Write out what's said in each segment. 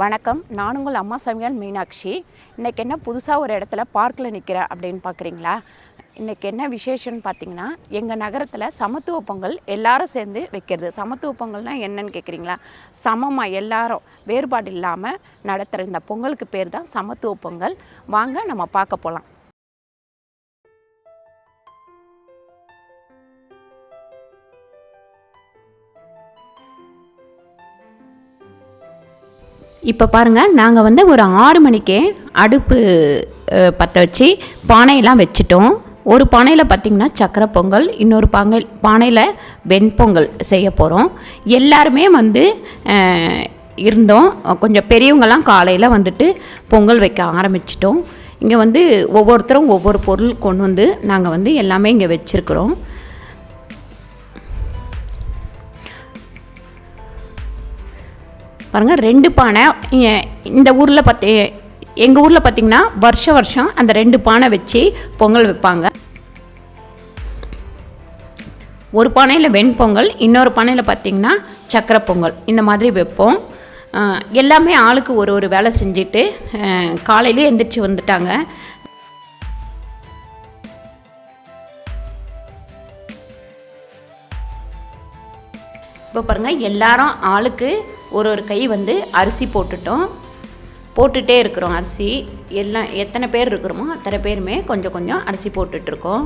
வணக்கம். நான் உங்கள் அம்மா சமையல் மீனாட்சி. இன்றைக்கி என்ன புதுசாக ஒரு இடத்துல பார்க்கில் நிற்கிறேன் அப்படின்னு பார்க்குறீங்களா இன்றைக்கி என்ன விசேஷம்னு பார்த்தீங்கன்னா எங்கள் நகரத்தில் சமத்துவ பொங்கல் எல்லாரும் சேர்ந்து வைக்கிறது. சமத்துவ பொங்கல்னால் என்னன்னு கேட்குறீங்களா சமமாக எல்லாரும் வேறுபாடு இல்லாமல் நடத்துகிற இந்த பொங்கலுக்கு பேர் தான் சமத்துவ பொங்கல். வாங்க நம்ம பார்க்க போகலாம் இப்போ பாருங்கள் நாங்கள் வந்து ஒரு ஆறு மணிக்கே அடுப்பு பற்ற வச்சு பானையெல்லாம் வச்சுட்டோம். ஒரு பானையில் பார்த்திங்கன்னா சக்கரை பொங்கல் இன்னொரு பாங்கை பானையில் வெண்பொங்கல் செய்ய போகிறோம் எல்லாருமே வந்து இருந்தோம். கொஞ்சம் பெரியவங்கெல்லாம் காலையில் வந்துட்டு பொங்கல் வைக்க ஆரம்பிச்சிட்டோம். இங்கே வந்து ஒவ்வொருத்தரும் ஒவ்வொரு பொருள் கொண்டு வந்து நாங்கள் வந்து எல்லாமே இங்கே வச்சுருக்குறோம். பாருங்கள் ரெண்டு பானை இந்த ஊரில் பார்த்தி எங்கள் ஊரில் பார்த்திங்கன்னா வருஷ வருஷம் அந்த ரெண்டு பானை வச்சு பொங்கல் வைப்பாங்க. ஒரு பானையில் வெண்பொங்கல் இன்னொரு பானையில் பார்த்திங்கன்னா சக்கரை பொங்கல் இந்த மாதிரி வைப்போம். எல்லாமே ஆளுக்கு ஒரு ஒரு வேலை செஞ்சுட்டு காலையிலே எந்திரிச்சு வந்துட்டாங்க. இப்போ பாருங்கள் எல்லாரும் ஆளுக்கு ஒரு ஒரு கை வந்து அரிசி போட்டுட்டோம். போட்டுகிட்டே இருக்கிறோம் அரிசி. எல்லாம் எத்தனை பேர் இருக்கிறோமோ அத்தனை பேருமே கொஞ்சம் கொஞ்சம் அரிசி போட்டுட்ருக்கோம்.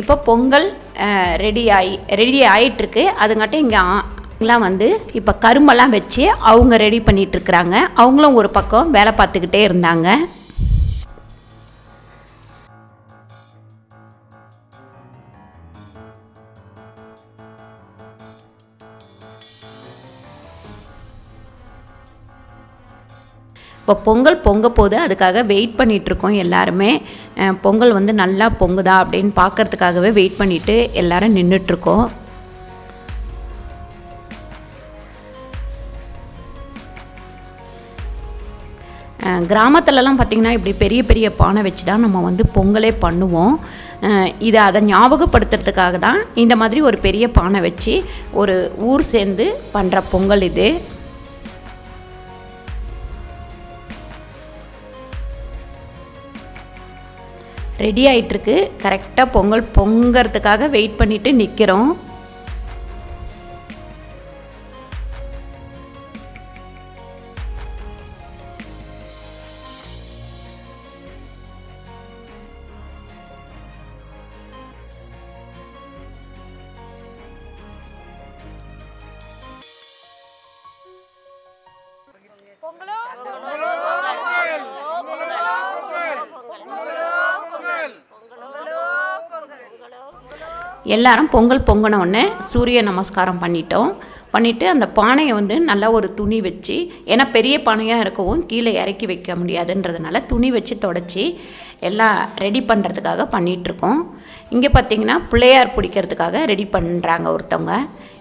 இப்போ பொங்கல் ரெடி ஆகி ரெடி ஆகிட்டுருக்கு அதுங்காட்டி இங்கே எல்லாம் வந்து இப்போ கரும்பெல்லாம் வச்சு அவங்க ரெடி பண்ணிகிட்ருக்குறாங்க அவங்களும் ஒரு பக்கம் வேலை பார்த்துக்கிட்டே இருந்தாங்க. இப்போ பொங்கல் பொங்க போது அதுக்காக வெயிட் பண்ணிகிட்ருக்கோம் எல்லாருமே. பொங்கல் வந்து நல்லா பொங்குதா அப்படின்னு பார்க்கறதுக்காகவே வெயிட் பண்ணிவிட்டு எல்லாரும் நின்றுட்டுருக்கோம் கிராமத்துலலாம் பார்த்திங்கன்னா இப்படி பெரிய பெரிய பானை வச்சு தான் நம்ம வந்து பொங்கலே பண்ணுவோம். இதை அதை ஞாபகப்படுத்துறதுக்காக தான் இந்த மாதிரி ஒரு பெரிய பானை வச்சு ஒரு ஊர் சேர்ந்து பண்ணுற பொங்கல் இது. ரெடி ஆகிட்டுருக்கு கரெக்டாக பொங்கல் பொங்கிறதுக்காக வெயிட் பண்ணிவிட்டு நிற்கிறோம் எல்லாரும் பொங்கல் பொங்கின உடனே சூரிய நமஸ்காரம் பண்ணிட்டோம். பண்ணிவிட்டு அந்த பானையை வந்து நல்லா ஒரு துணி வச்சு ஏன்னா பெரிய பானையாக இருக்கவும் கீழே இறக்கி வைக்க முடியாதுன்றதுனால துணி வச்சு தொடச்சி எல்லாம் ரெடி பண்ணுறதுக்காக பண்ணிகிட்ருக்கோம் இங்கே பார்த்தீங்கன்னா பிள்ளையார் பிடிக்கிறதுக்காக ரெடி பண்ணுறாங்க ஒருத்தவங்க.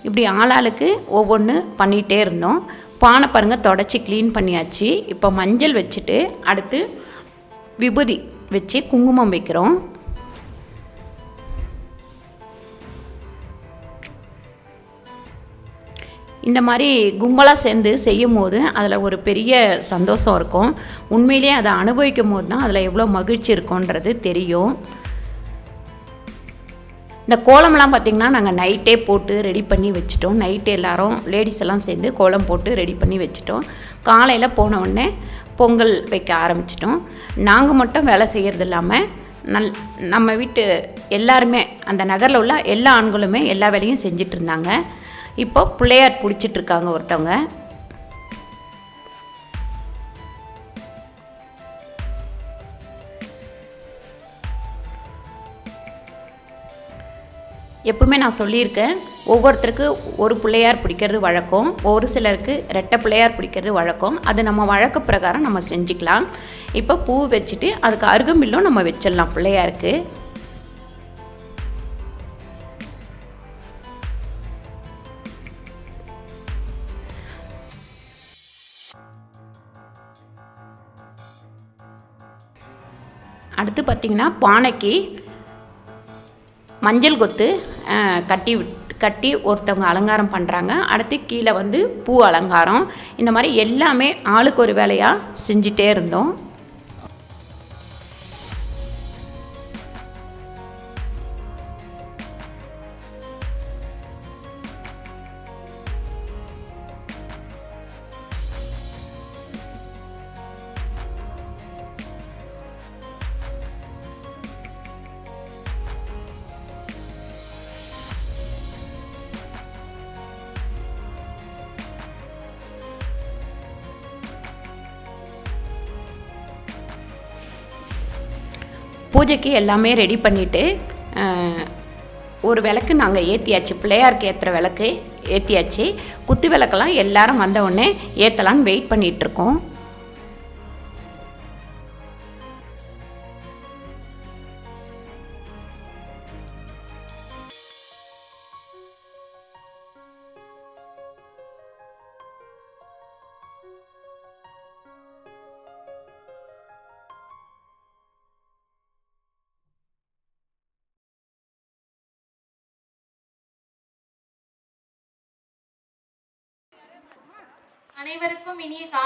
இப்படி ஆளாளுக்கு ஒவ்வொன்று பண்ணிகிட்டே இருந்தோம். பானை பாருங்கள் தொடச்சி க்ளீன் பண்ணியாச்சு. இப்போ மஞ்சள் வச்சுட்டு அடுத்து விபூதி வச்சு குங்குமம் வைக்கிறோம். இந்த மாதிரி கும்பலாக சேர்ந்து செய்யும் போது அதில் ஒரு பெரிய சந்தோஷம் இருக்கும். உண்மையிலேயே அதை அனுபவிக்கும் போது தான் அதில் எவ்வளோ மகிழ்ச்சி இருக்கும்ன்றது தெரியும். இந்த கோலம்லாம் பார்த்திங்கன்னா நாங்கள் நைட்டே போட்டு ரெடி பண்ணி வச்சுட்டோம். நைட்டு எல்லாரும் லேடிஸ் எல்லாம் சேர்ந்து கோலம் போட்டு ரெடி பண்ணி வச்சுட்டோம். காலையில் போன உடனே பொங்கல் வைக்க ஆரம்பிச்சிட்டோம். நாங்கள் மட்டும் வேலை செய்கிறது இல்லாமல் நல் நம்ம வீட்டு எல்லாருமே அந்த நகரில் உள்ள எல்லா ஆண்களுமே எல்லா வேலையும் செஞ்சிட்ருந்தாங்க இருந்தாங்க. இப்போ பிள்ளையார் பிடிச்சிட்டு இருக்காங்க ஒருத்தவங்க. எப்பவுமே நான் சொல்லியிருக்கேன் ஒவ்வொருத்தருக்கு ஒரு பிள்ளையார் பிடிக்கிறது வழக்கம் ஒரு சிலருக்கு ரெட்டை பிள்ளையார் பிடிக்கிறது வழக்கம். அது நம்ம வழக்க பிரகாரம் நம்ம செஞ்சுக்கலாம். இப்போ பூ வச்சுட்டு அதுக்கு அருகம்பில்லும் நம்ம வச்சிடலாம் பிள்ளையாருக்கு. பார்த்திங்கன்னா பானைக்கு மஞ்சள் கொத்து கட்டி விட் கட்டி ஒருத்தவங்க அலங்காரம் பண்ணுறாங்க அடுத்து கீழே வந்து பூ அலங்காரம். இந்த மாதிரி எல்லாமே ஆளுக்கு ஒரு வேலையாக செஞ்சிட்டே இருந்தோம். பூஜைக்கு எல்லாமே ரெடி பண்ணிவிட்டு ஒரு விளக்கு நாங்கள் ஏற்றியாச்சு பிள்ளையாருக்கு ஏற்றுற விளக்கு ஏற்றியாச்சு குத்து விளக்கெல்லாம் எல்லாரும் வந்த உடனே ஏற்றலான்னு வெயிட் பண்ணிகிட்ருக்கோம்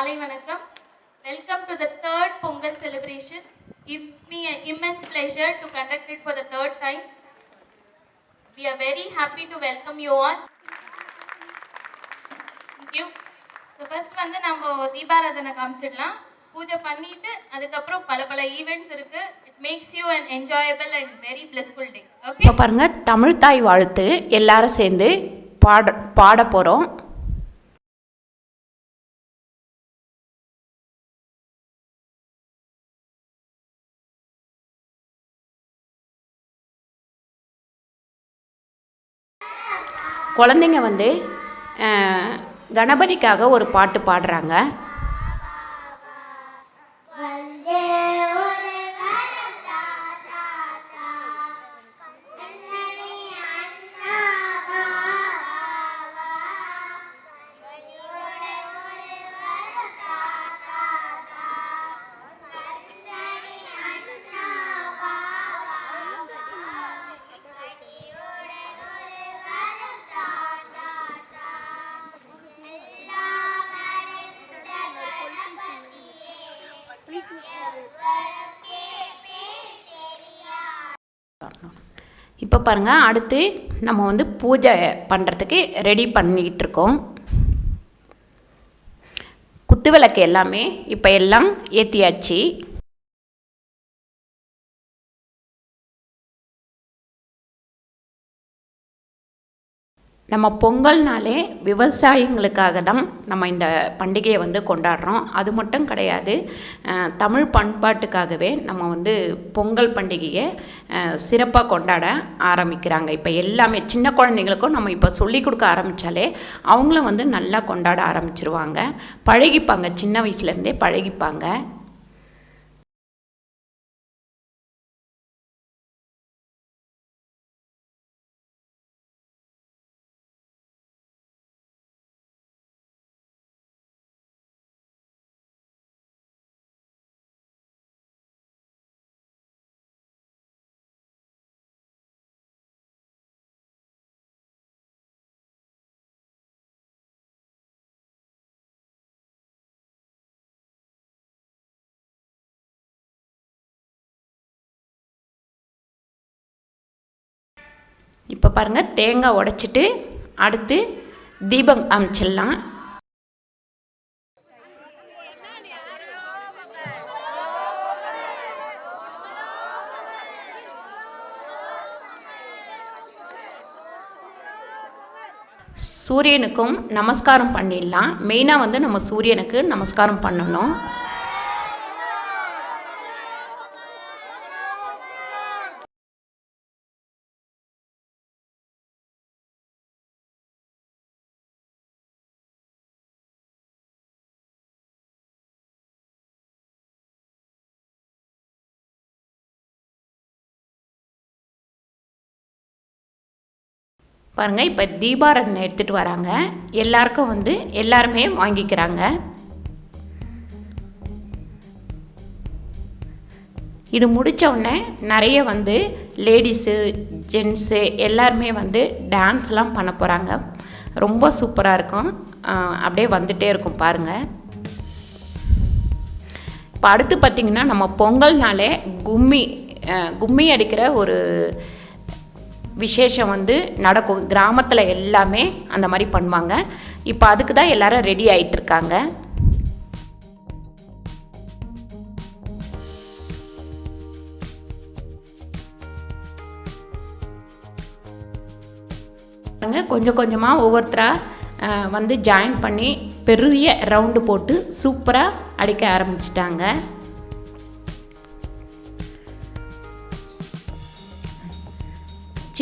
காலை வணக்கம். Welcome to the third Pongal celebration gives me an immense pleasure to conduct it for the third time. We are very happy to welcome you all. Thank you. வந்து நம்ம தீபாராதனை காமிச்சிடலாம். பூஜை பண்ணிட்டு அதுக்கப்புறம் பல பல ஈவெண்ட்ஸ் இருக்கு. It makes you and enjoyable and very blissful day okay பாருங்க தமிழ் தமிழ்தாய் வாழ்த்து எல்லாரும் சேர்ந்து பாட பாட போகிறோம் குழந்தைங்க வந்து கணபதிக்காக ஒரு பாட்டு பாடுறாங்க. பாருங்கள் அடுத்து நம்ம வந்து பூஜை பண்ணுறதுக்கு ரெடி பண்ணிக்கிட்டு இருக்கோம் குத்துவிளக்கு எல்லாமே இப்போ எல்லாம் ஏற்றியாச்சு நம்ம பொங்கல்னாலே விவசாயிங்களுக்காக தான் நம்ம இந்த பண்டிகையை வந்து கொண்டாடுறோம். அது மட்டும் கிடையாது தமிழ் பண்பாட்டுக்காகவே நம்ம வந்து பொங்கல் பண்டிகையை சிறப்பாக கொண்டாட ஆரம்பிக்கிறாங்க. இப்போ எல்லாமே சின்ன குழந்தைங்களுக்கும் நம்ம இப்போ சொல்லி கொடுக்க ஆரம்பித்தாலே அவங்களும் வந்து நல்லா கொண்டாட ஆரம்பிச்சிருவாங்க. பழகிப்பாங்க. சின்ன வயசுலேருந்தே பழகிப்பாங்க. இப்போ பாருங்கள் தேங்காய் உடைச்சிட்டு அடுத்து தீபம் அமைச்சிடலாம். சூரியனுக்கும் நமஸ்காரம் பண்ணிடலாம். மெயினாக வந்து நம்ம சூரியனுக்கு நமஸ்காரம் பண்ணணும். பாருங்கள் இப்போ தீபாராதனை எடுத்துகிட்டு வராங்க. எல்லாருக்கும் வந்து எல்லாருமே வாங்கிக்கிறாங்க. இது முடித்த உடனே நிறைய வந்து லேடிஸு ஜென்ஸு எல்லாருமே வந்து டான்ஸ்லாம் பண்ண போகிறாங்க ரொம்ப சூப்பராக இருக்கும். அப்படியே வந்துகிட்டே இருக்கும் பாருங்கள் இப்போ அடுத்து பார்த்திங்கன்னா நம்ம பொங்கல்னாலே கும்மி கும்மி அடிக்கிற ஒரு விசேஷம் வந்து நடக்கும். கிராமத்தில் எல்லாமே அந்த மாதிரி பண்ணுவாங்க. இப்போ அதுக்கு தான் எல்லாரும் ரெடி ஆகிட்டு இருக்காங்க. கொஞ்சம் கொஞ்சமாக ஒவ்வொருத்தராக வந்து ஜாயின் பண்ணி பெரிய ரவுண்டு போட்டு சூப்பராக அடிக்க ஆரம்பிச்சிட்டாங்க.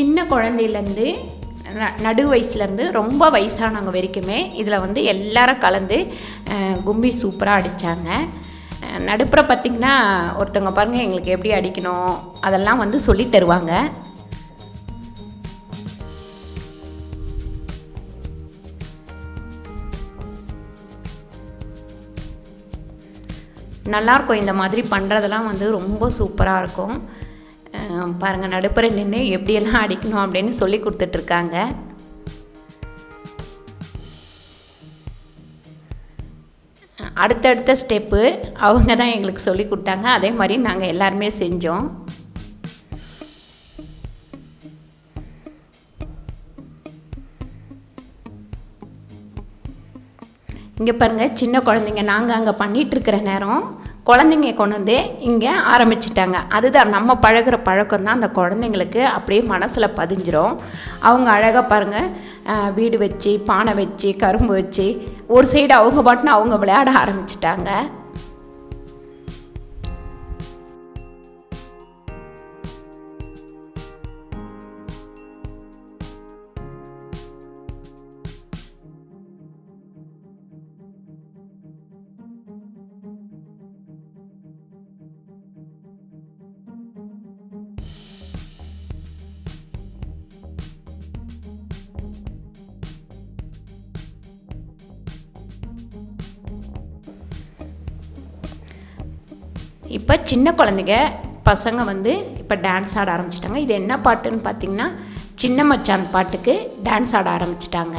சின்ன குழந்தையிலேருந்து ந- நடு வயசுலேருந்து ரொம்ப வயசானவங்க வரைக்குமே இதில் வந்து எல்லாரும் கலந்து கும்பி சூப்பராக அடித்தாங்க நடுப்புற பார்த்திங்கன்னா ஒருத்தவங்க பாருங்கள் எங்களுக்கு எப்படி அடிக்கணும் அதெல்லாம் வந்து சொல்லி தருவாங்க. நல்லாயிருக்கும். இந்த மாதிரி பண்ணுறதெல்லாம் வந்து ரொம்ப சூப்பராக இருக்கும். பாருங்கள் நடுப்புற நின்று எப்படியெல்லாம் அடிக்கணும் அப்படின்னு சொல்லி கொடுத்துட்ருக்காங்க. அடுத்தடுத்த ஸ்டெப்பு அவங்க தான் எங்களுக்கு சொல்லி கொடுத்தாங்க. அதே மாதிரி நாங்கள் எல்லாருமே செஞ்சோம். இங்கே பாருங்கள் சின்ன குழந்தைங்க நாங்கள் அங்கே பண்ணிகிட்ருக்கிற நேரம் குழந்தைங்க கொண்டு வந்து இங்கே ஆரம்பிச்சிட்டாங்க. அதுதான் நம்ம பழகுற பழக்கம் தான். அந்த குழந்தைங்களுக்கு அப்படியே மனசில் பதிஞ்சிரும். அவங்க அழகாக பாருங்கள் வீடு வச்சு பானை வச்சு கரும்பு வச்சு ஒரு சைடு அவங்க பாட்டுன்னு அவங்க விளையாட ஆரம்பிச்சிட்டாங்க. இப்போ சின்ன குழந்தைங்க பசங்க வந்து இப்போ டான்ஸ் ஆட ஆரம்பிச்சிட்டாங்க. இது என்ன பாட்டுன்னு பார்த்தீங்கன்னா சின்ன மச்சான் பாட்டுக்கு டான்ஸ் ஆட ஆரம்பிச்சிட்டாங்க.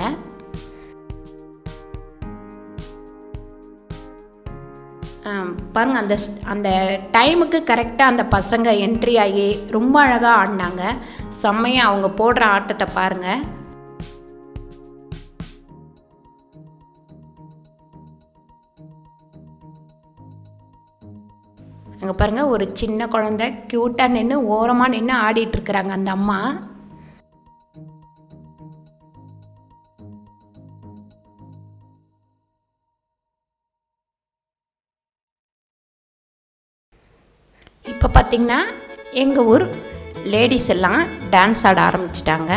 பாருங்க அந்த ஸ்- அந்த டைமுக்கு கரெக்டாக அந்த பசங்க என்ட்ரி ஆகி ரொம்ப அழகாக ஆடினாங்க. செம்மையாக அவங்க போடுற ஆட்டத்தை பாருங்கள் அங்கே பாருங்கள் ஒரு சின்ன குழந்தை க்யூட்டாக நின்று ஓரமாக நின்று ஆடிட்டு இருக்கிறாங்க அந்த அம்மா. இப்போ பார்த்தீங்கன்னா எங்கள் ஊர் லேடிஸ் எல்லாம் டான்ஸ் ஆட ஆரம்பிச்சிட்டாங்க.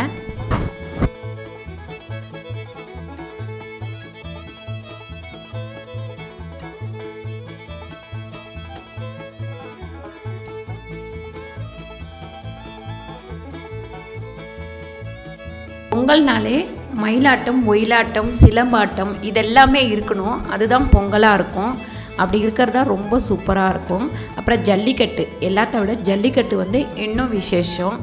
பொங்கல்னாலே மயிலாட்டம் ஒயிலாட்டம் சிலம்பாட்டம் இதெல்லாமே இருக்கணும். அதுதான் பொங்கலாக இருக்கும். அப்படி இருக்கிறது தான் ரொம்ப சூப்பராக இருக்கும். அப்புறம் ஜல்லிக்கட்டு. எல்லாத்த விட ஜல்லிக்கட்டு வந்து இன்னும் விசேஷம்.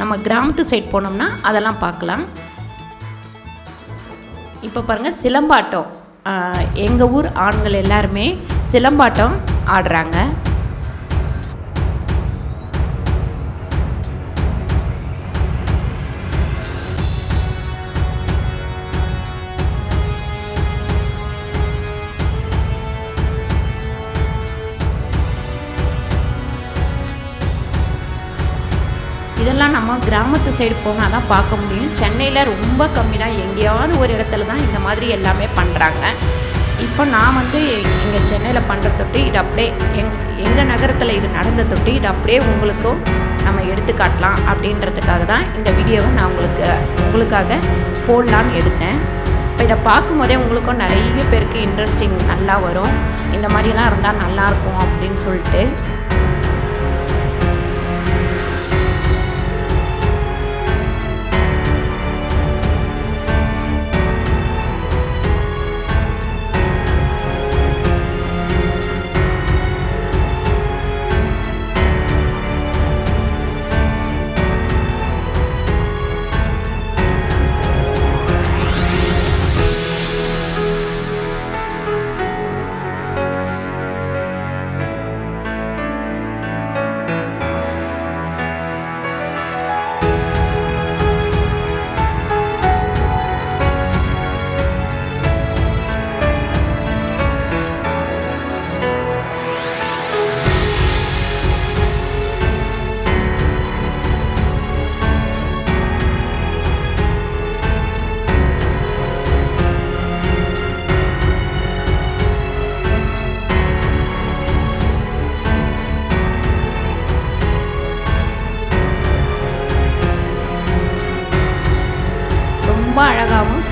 நம்ம கிராமத்து சைட் போனோம்னா அதெல்லாம் பார்க்கலாம். இப்போ பாருங்கள் சிலம்பாட்டம். எங்கள் ஊர் ஆண்கள் எல்லாருமே சிலம்பாட்டம் ஆடுறாங்க. இதெல்லாம் நம்ம கிராமத்து சைடு போனால் தான் பார்க்க முடியும். சென்னையில் ரொம்ப கம்மி தான் எங்கேயாவது ஒரு இடத்துல தான் இந்த மாதிரி எல்லாமே பண்ணுறாங்க இப்போ நான் வந்து இங்கே சென்னையில் பண்ணுற தொட்டு இது அப்படியே எங் எங்கள் நகரத்தில் இது நடந்த தொட்டு இது அப்படியே உங்களுக்கும் நம்ம எடுத்து காட்டலாம் அப்படின்றதுக்காக தான் இந்த வீடியோவை நான் உங்களுக்கு உங்களுக்காக போடலான்னு எடுத்தேன். இப்போ இதை பார்க்கும்போதே உங்களுக்கும் நிறைய பேருக்கு இன்ட்ரெஸ்டிங் நல்லா வரும். இந்த மாதிரிலாம் இருந்தால் நல்லாயிருக்கும் அப்படின்னு சொல்லிட்டு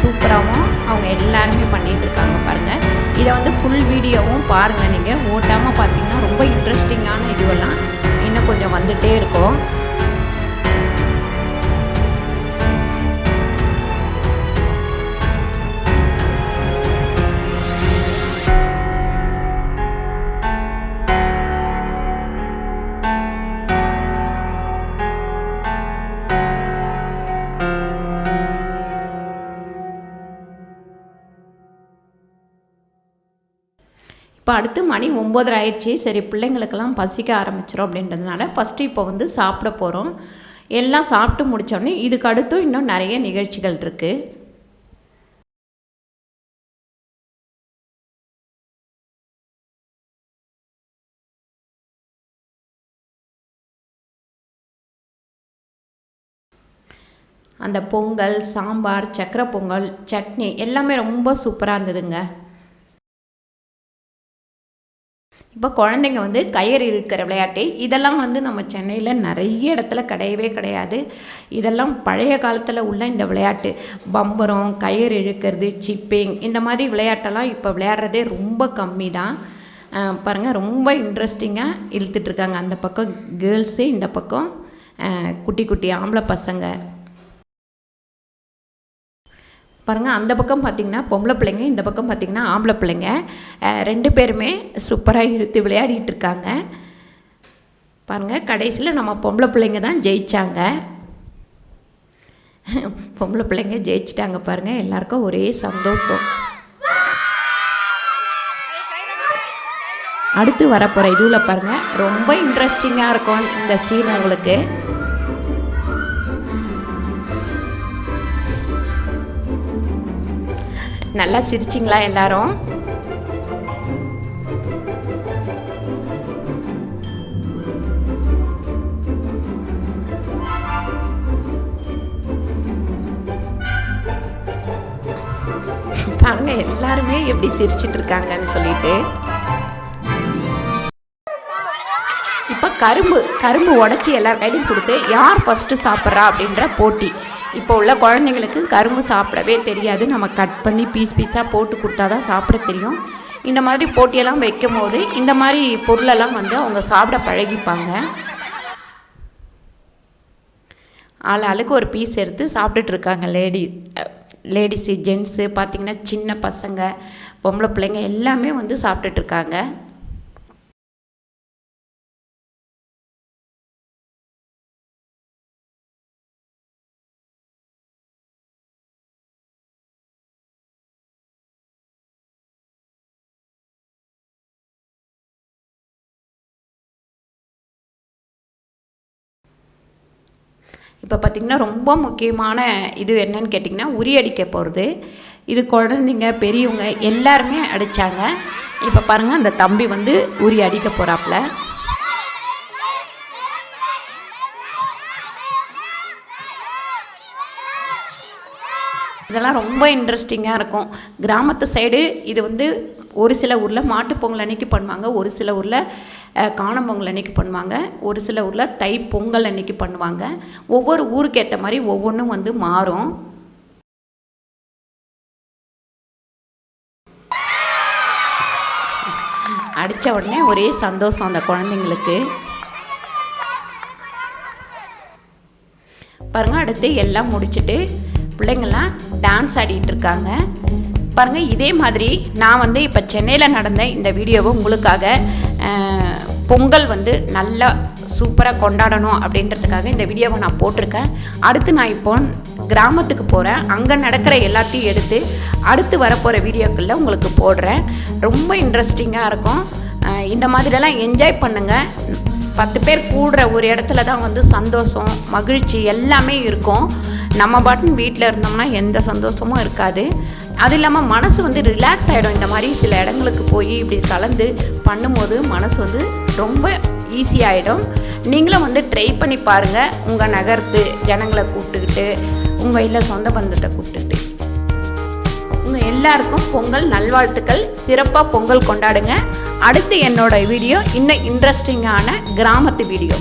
சூப்பராகவும் அவங்க எல்லாருமே பண்ணிகிட்ருக்காங்க பாருங்கள் இதை வந்து ஃபுல் வீடியோவும் பாருங்கள் நீங்கள் ஓட்டாமல் பார்த்தீங்கன்னா ரொம்ப இன்ட்ரெஸ்டிங்கான இதுவெல்லாம் இன்னும் கொஞ்சம் வந்துகிட்டே இருக்கும். இப்போ அடுத்து மணி ஒம்பதரை ஆயிடுச்சு. சரி பிள்ளைங்களுக்கெல்லாம் பசிக்க ஆரம்பிச்சிடும் அப்படின்றதுனால ஃபஸ்ட்டு இப்போ வந்து சாப்பிட போகிறோம் எல்லாம் சாப்பிட்டு முடித்தோடனே இதுக்கு அடுத்தும் இன்னும் நிறைய நிகழ்ச்சிகள் இருக்குது அந்த பொங்கல் சாம்பார் சக்கரை பொங்கல் சட்னி எல்லாமே ரொம்ப சூப்பராக இருந்ததுங்க. இப்போ குழந்தைங்க வந்து கயிறு இருக்கிற விளையாட்டு இதெல்லாம் வந்து நம்ம சென்னையில் நிறைய இடத்துல கிடையவே கிடையாது. இதெல்லாம் பழைய காலத்தில் உள்ள இந்த விளையாட்டு. பம்பரம் கயிறு இழுக்கிறது சிப்பிங் இந்த மாதிரி விளையாட்டெல்லாம் இப்போ விளையாடுறதே ரொம்ப கம்மி தான் பாருங்கள் ரொம்ப இன்ட்ரெஸ்டிங்காக இழுத்துட்ருக்காங்க அந்த பக்கம் கேர்ள்ஸு இந்த பக்கம் குட்டி குட்டி ஆம்பளை பசங்க. பாருங்கள் அந்த பக்கம் பார்த்திங்கன்னா பொம்பளை பிள்ளைங்க இந்த பக்கம் பார்த்திங்கன்னா ஆம்பளை பிள்ளைங்க. ரெண்டு பேருமே சூப்பராக இழுத்து விளையாடிட்டு இருக்காங்க. பாருங்கள் கடைசியில் நம்ம பொம்பளை பிள்ளைங்க தான் ஜெயித்தாங்க பொம்பளை பிள்ளைங்க ஜெயிச்சிட்டாங்க பாருங்கள் எல்லாருக்கும் ஒரே சந்தோஷம். அடுத்து வரப்போகிற இதுவில் பாருங்கள் ரொம்ப இன்ட்ரெஸ்டிங்காக இருக்கும் இந்த சீன் உங்களுக்கு. நல்லா சிரிச்சிங்களா எல்லாரும்? பாருங்க எல்லாருமே எப்படி சிரிச்சிட்டு இருக்காங்கன்னு சொல்லிட்டு அப்போ கரும்பு கரும்பு உடச்சி எல்லார் கையிலையும் கொடுத்து யார் ஃபஸ்ட்டு சாப்பிட்றா அப்படின்ற போட்டி. இப்போ உள்ள குழந்தைங்களுக்கு கரும்பு சாப்பிடவே தெரியாது. நம்ம கட் பண்ணி பீஸ் பீஸாக போட்டு கொடுத்தா தான் சாப்பிட தெரியும். இந்த மாதிரி போட்டியெல்லாம் வைக்கும் போது இந்த மாதிரி பொருளெல்லாம் வந்து அவங்க சாப்பிட பழகிப்பாங்க. ஆள் ஆளுக்கு ஒரு பீஸ் எடுத்து சாப்பிட்டுட்ருக்காங்க லேடி லேடிஸு ஜென்ஸு பார்த்திங்கன்னா சின்ன பசங்க பொம்பளை பிள்ளைங்க எல்லாமே வந்து சாப்பிட்டுட்ருக்காங்க இப்போ பார்த்திங்கன்னா ரொம்ப முக்கியமான இது என்னன்னு கேட்டிங்கன்னா உரி அடிக்க போகிறது. இது குழந்தைங்க பெரியவங்க எல்லாருமே அடித்தாங்க இப்போ பாருங்கள் அந்த தம்பி வந்து உரி அடிக்க போகிறாப்புல இதெல்லாம் ரொம்ப இன்ட்ரெஸ்டிங்காக இருக்கும். கிராமத்து சைடு இது வந்து ஒரு சில ஊரில் மாட்டுப் பொங்கல் அன்னைக்கு பண்ணுவாங்க ஒரு சில ஊரில் காணும் பொங்கல் அன்னைக்கு பண்ணுவாங்க. ஒரு சில ஊரில் தை பொங்கல் அன்னைக்கு பண்ணுவாங்க. ஒவ்வொரு ஊருக்கு ஏற்ற மாதிரி ஒவ்வொன்றும் வந்து மாறும். அடித்த உடனே ஒரே சந்தோஷம் அந்த குழந்தைங்களுக்கு. பாருங்க அடுத்து எல்லாம் முடிச்சுட்டு பிள்ளைங்கள்லாம் டான்ஸ் ஆடிட்டு இருக்காங்க. பாருங்க இதே மாதிரி நான் வந்து இப்போ சென்னையில் நடந்த இந்த வீடியோவை உங்களுக்காக பொங்கல் வந்து நல்லா சூப்பராக கொண்டாடணும் அப்படின்றதுக்காக இந்த வீடியோவை நான் போட்டிருக்கேன். அடுத்து நான் இப்போ கிராமத்துக்கு போகிறேன் அங்கே நடக்கிற எல்லாத்தையும் எடுத்து அடுத்து வரப்போகிற வீடியோக்களில் உங்களுக்கு போடுறேன். ரொம்ப இன்ட்ரெஸ்டிங்காக இருக்கும். இந்த மாதிரியெல்லாம் என்ஜாய் பண்ணுங்கள் பத்து பேர் கூடுற ஒரு இடத்துல தான் வந்து சந்தோஷம் மகிழ்ச்சி எல்லாமே இருக்கும். நம்ம பாட்டுன்னு வீட்டில் இருந்தோம்னா எந்த சந்தோஷமும் இருக்காது. அது இல்லாமல் மனசு வந்து ரிலாக்ஸ் ஆகிடும் இந்த மாதிரி சில இடங்களுக்கு போய் இப்படி கலந்து பண்ணும்போது மனசு வந்து ரொம்ப ஈஸியாகிடும் நீங்களும் வந்து ட்ரை பண்ணி பாருங்கள் உங்கள் நகர்த்து ஜனங்களை கூப்பிட்டுக்கிட்டு உங்கள் இல்லை சொந்த பந்தத்தை கூப்பிட்டுக்கிட்டு. உங்கள் எல்லாருக்கும் பொங்கல் நல்வாழ்த்துக்கள். சிறப்பாக பொங்கல் கொண்டாடுங்க. அடுத்து என்னோட வீடியோ இன்னும் இன்ட்ரெஸ்டிங்கான கிராமத்து வீடியோ